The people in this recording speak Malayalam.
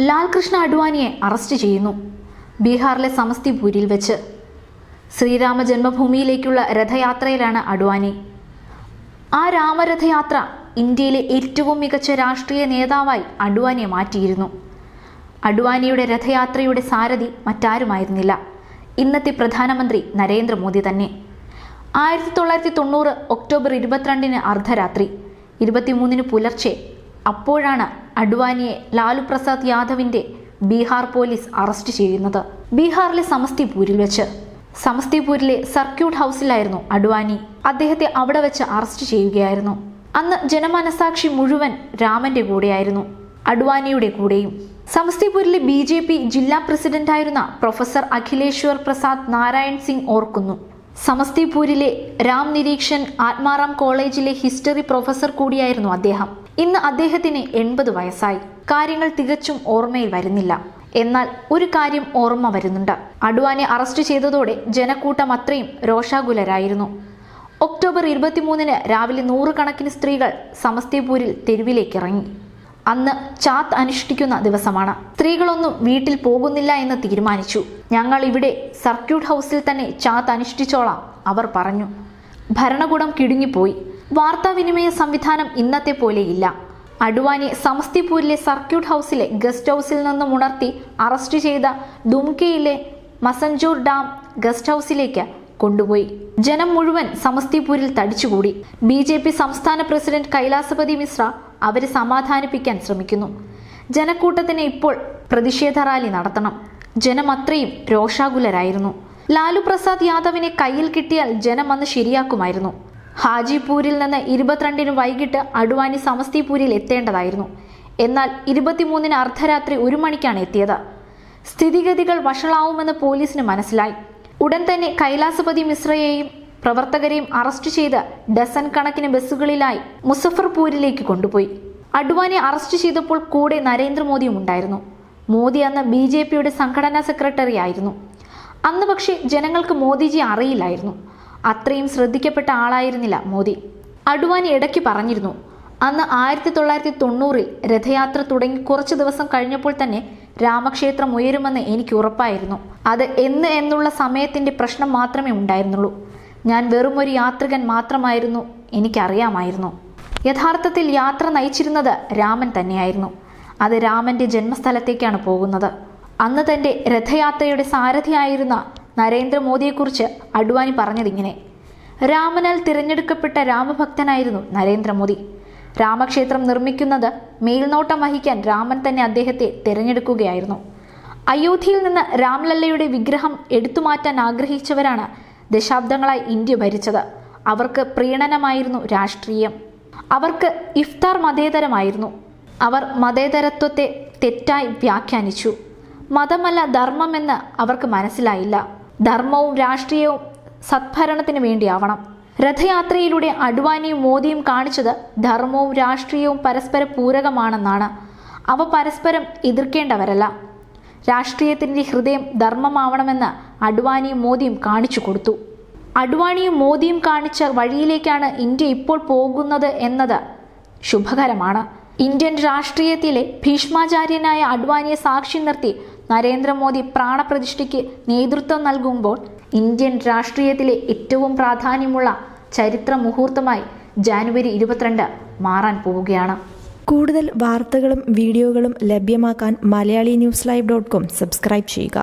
ലാൽകൃഷ്ണ അഡ്വാനിയെ അറസ്റ്റ് ചെയ്യുന്നു. ബീഹാറിലെ സമസ്തിപൂരിൽ വെച്ച്. ശ്രീരാമ ജന്മഭൂമിയിലേക്കുള്ള രഥയാത്രയിലാണ് അഡ്വാനി. ആ രാമരഥയാത്ര ഇന്ത്യയിലെ ഏറ്റവും മികച്ച രാഷ്ട്രീയ നേതാവായി അഡ്വാനിയെ മാറ്റിയിരുന്നു. അഡ്വാനിയുടെ രഥയാത്രയുടെ സാരഥി മറ്റാരുമായിരുന്നില്ല. ഇന്നത്തെ പ്രധാനമന്ത്രി നരേന്ദ്രമോദി തന്നെ. ആയിരത്തി തൊള്ളായിരത്തി തൊണ്ണൂറ് ഒക്ടോബർ ഇരുപത്തിരണ്ടിന് അർദ്ധരാത്രി ഇരുപത്തിമൂന്നിന് പുലർച്ചെ അപ്പോഴാണ് അഡ്വാനിയെ ലാലു പ്രസാദ് യാദവിന്റെ ബീഹാർ പോലീസ് അറസ്റ്റ് ചെയ്യുന്നത്. ബീഹാറിലെ സമസ്തിപൂരിൽ വെച്ച്. സമസ്തിപൂരിലെ സർക്യൂട്ട് ഹൗസിലായിരുന്നു അഡ്വാനി. അദ്ദേഹത്തെ അവിടെ വെച്ച് അറസ്റ്റ് ചെയ്യുകയായിരുന്നു. അന്ന് ജനമനസാക്ഷി മുഴുവൻ രാമന്റെ കൂടെയായിരുന്നു. അഡ്വാനിയുടെ കൂടെയും. സമസ്തിപൂരിലെ ബി ജെ പി ജില്ലാ പ്രസിഡന്റായിരുന്ന പ്രൊഫസർ അഖിലേശ്വർ പ്രസാദ് നാരായൺ സിംഗ് ഓർക്കുന്നു. സമസ്തിപൂരിലെ രാം നിരീക്ഷൻ ആത്മാറാം കോളേജിലെ ഹിസ്റ്ററി പ്രൊഫസർ കൂടിയായിരുന്നു അദ്ദേഹം. ഇന്ന് അദ്ദേഹത്തിന് എൺപത് വയസ്സായി. കാര്യങ്ങൾ തികച്ചും ഓർമ്മയിൽ വരുന്നില്ല. എന്നാൽ ഒരു കാര്യം ഓർമ്മ വരുന്നുണ്ട്. അഡ്വാനെ അറസ്റ്റ് ചെയ്തതോടെ ജനക്കൂട്ടം അത്രയും രോഷാകുലരായിരുന്നു. ഒക്ടോബർ ഇരുപത്തിമൂന്നിന് രാവിലെ നൂറുകണക്കിന് സ്ത്രീകൾ സമസ്തിപൂരിൽ തെരുവിലേക്കിറങ്ങി. അന്ന് ചാത്ത് അനുഷ്ഠിക്കുന്ന ദിവസമാണ്. സ്ത്രീകളൊന്നും വീട്ടിൽ പോകുന്നില്ല എന്ന് തീരുമാനിച്ചു. ഞങ്ങൾ ഇവിടെ സർക്യൂട്ട് ഹൗസിൽ തന്നെ ചാത്ത് അനുഷ്ഠിച്ചോളാം അവർ പറഞ്ഞു. ഭരണകൂടം കിടുങ്ങിപ്പോയി. വാർത്താവിനിമയ സംവിധാനം ഇന്നത്തെ പോലെയില്ല അഡ്വാനി സമസ്തിപൂരിലെ സർക്യൂട്ട് ഹൗസിലെ ഗസ്റ്റ് ഹൗസിൽ നിന്നും ഉണർത്തി അറസ്റ്റ് ചെയ്ത ദുംകയിലെ മസഞ്ചൂർ ഡാം ഗസ്റ്റ് ഹൗസിലേക്ക് കൊണ്ടുപോയി. ജനം മുഴുവൻ സമസ്തിപൂരിൽ തടിച്ചുകൂടി. ബി ജെ പി സംസ്ഥാന പ്രസിഡന്റ് കൈലാസപതി മിശ്ര അവരെ സമാധാനിപ്പിക്കാൻ ശ്രമിക്കുന്നു. ജനക്കൂട്ടത്തിന് ഇപ്പോൾ പ്രതിഷേധ റാലി നടത്തണം. ജനം അത്രയും രോഷാകുലരായിരുന്നു. ലാലു പ്രസാദ് യാദവിനെ കയ്യിൽ കിട്ടിയാൽ ജനം അന്ന് ശരിയാക്കുമായിരുന്നു. ഹാജിപൂരിൽ നിന്ന് ഇരുപത്തിരണ്ടിന് വൈകിട്ട് അഡ്വാനി സമസ്തിപൂരിൽ എത്തേണ്ടതായിരുന്നു. എന്നാൽ ഇരുപത്തിമൂന്നിന് അർദ്ധരാത്രി ഒരു മണിക്കാണ് എത്തിയത്. സ്ഥിതിഗതികൾ വഷളാവുമെന്ന് പോലീസിന് മനസ്സിലായി. ഉടൻ തന്നെ കൈലാസപതി മിശ്രയെയും പ്രവർത്തകരെയും അറസ്റ്റ് ചെയ്ത് ഡസൻ കണക്കിന് ബസ്സുകളിലായി മുസഫർപൂരിലേക്ക് കൊണ്ടുപോയി. അഡ്വാനി അറസ്റ്റ് ചെയ്തപ്പോൾ കൂടെ നരേന്ദ്രമോദിയും ഉണ്ടായിരുന്നു. മോദി അന്ന് ബി ജെ പിയുടെ സംഘടനാ സെക്രട്ടറി ആയിരുന്നു അന്ന് പക്ഷേ ജനങ്ങൾക്ക് മോദിജി അറിയില്ലായിരുന്നു. അത്രയും ശ്രദ്ധിക്കപ്പെട്ട ആളായിരുന്നില്ല മോദി. അഡ്വാനി ഇടയ്ക്ക് പറഞ്ഞിരുന്നു അന്ന് ആയിരത്തി തൊള്ളായിരത്തി തൊണ്ണൂറിൽ രഥയാത്ര തുടങ്ങി കുറച്ച് ദിവസം കഴിഞ്ഞപ്പോൾ തന്നെ രാമക്ഷേത്രം ഉയരുമെന്ന് എനിക്ക് ഉറപ്പായിരുന്നു. അത് എന്ന് എന്നുള്ള സമയത്തിന്റെ പ്രശ്നം മാത്രമേ ഉണ്ടായിരുന്നുള്ളൂ. ഞാൻ വെറും ഒരു യാത്രികൻ മാത്രമായിരുന്നു എനിക്കറിയാമായിരുന്നു. യഥാർത്ഥത്തിൽ യാത്ര നയിച്ചിരുന്നത് രാമൻ തന്നെയായിരുന്നു. അത് രാമന്റെ ജന്മസ്ഥലത്തേക്കാണ് പോകുന്നത്. അന്ന് തന്റെ രഥയാത്രയുടെ സാരഥിയായിരുന്ന നരേന്ദ്രമോദിയെക്കുറിച്ച് അഡ്വാനി പറഞ്ഞതിങ്ങനെ. രാമനാൽ തിരഞ്ഞെടുക്കപ്പെട്ട രാമഭക്തനായിരുന്നു നരേന്ദ്രമോദി. രാമക്ഷേത്രം നിർമ്മിക്കുന്നത് മേൽനോട്ടം വഹിക്കാൻ രാമൻ തന്നെ അദ്ദേഹത്തെ തിരഞ്ഞെടുക്കുകയായിരുന്നു. അയോധ്യയിൽ നിന്ന് രാംലല്ലയുടെ വിഗ്രഹം എടുത്തുമാറ്റാൻ ആഗ്രഹിച്ചവരാണ് ദശാബ്ദങ്ങളായി ഇന്ത്യ ഭരിച്ചത്. അവർക്ക് പ്രീണനമായിരുന്നു രാഷ്ട്രീയം. അവർക്ക് ഇഫ്താർ മതേതരമായിരുന്നു. അവർ മതേതരത്വത്തെ തെറ്റായി വ്യാഖ്യാനിച്ചു. മതമല്ല ധർമ്മമെന്ന് അവർക്ക് മനസ്സിലായില്ല. ധർമ്മവും രാഷ്ട്രീയവും സദ്ഭരണത്തിന് വേണ്ടിയാവണം. രഥയാത്രയിലൂടെ അഡ്വാനിയും മോദിയും കാണിച്ചത് ധർമ്മവും രാഷ്ട്രീയവും പരസ്പര പൂരകമാണെന്നാണ്. അവ പരസ്പരം എതിർക്കേണ്ടവരല്ല. രാഷ്ട്രീയത്തിന്റെ ഹൃദയം ധർമ്മമാവണമെന്ന് അഡ്വാനിയും മോദിയും കാണിച്ചു കൊടുത്തു. അഡ്വാനിയും മോദിയും കാണിച്ച വഴിയിലേക്കാണ് ഇന്ത്യ ഇപ്പോൾ പോകുന്നത് എന്നത് ശുഭകരമാണ്. ഇന്ത്യൻ രാഷ്ട്രീയത്തിലെ ഭീഷ്മാചാര്യനായ അഡ്വാനിയെ സാക്ഷി നിർത്തി നരേന്ദ്രമോദി പ്രാണപ്രതിഷ്ഠയ്ക്ക് നേതൃത്വം നൽകുമ്പോൾ ഇന്ത്യൻ രാഷ്ട്രീയത്തിലെ ഏറ്റവും പ്രാധാന്യമുള്ള ചരിത്ര മുഹൂർത്തമായി ജാനുവരി ഇരുപത്തിരണ്ട് മാറാൻ പോവുകയാണ്. കൂടുതൽ വാർത്തകളും വീഡിയോകളും ലഭ്യമാക്കാൻ Malayali news live dot com subscribe ചെയ്യുക.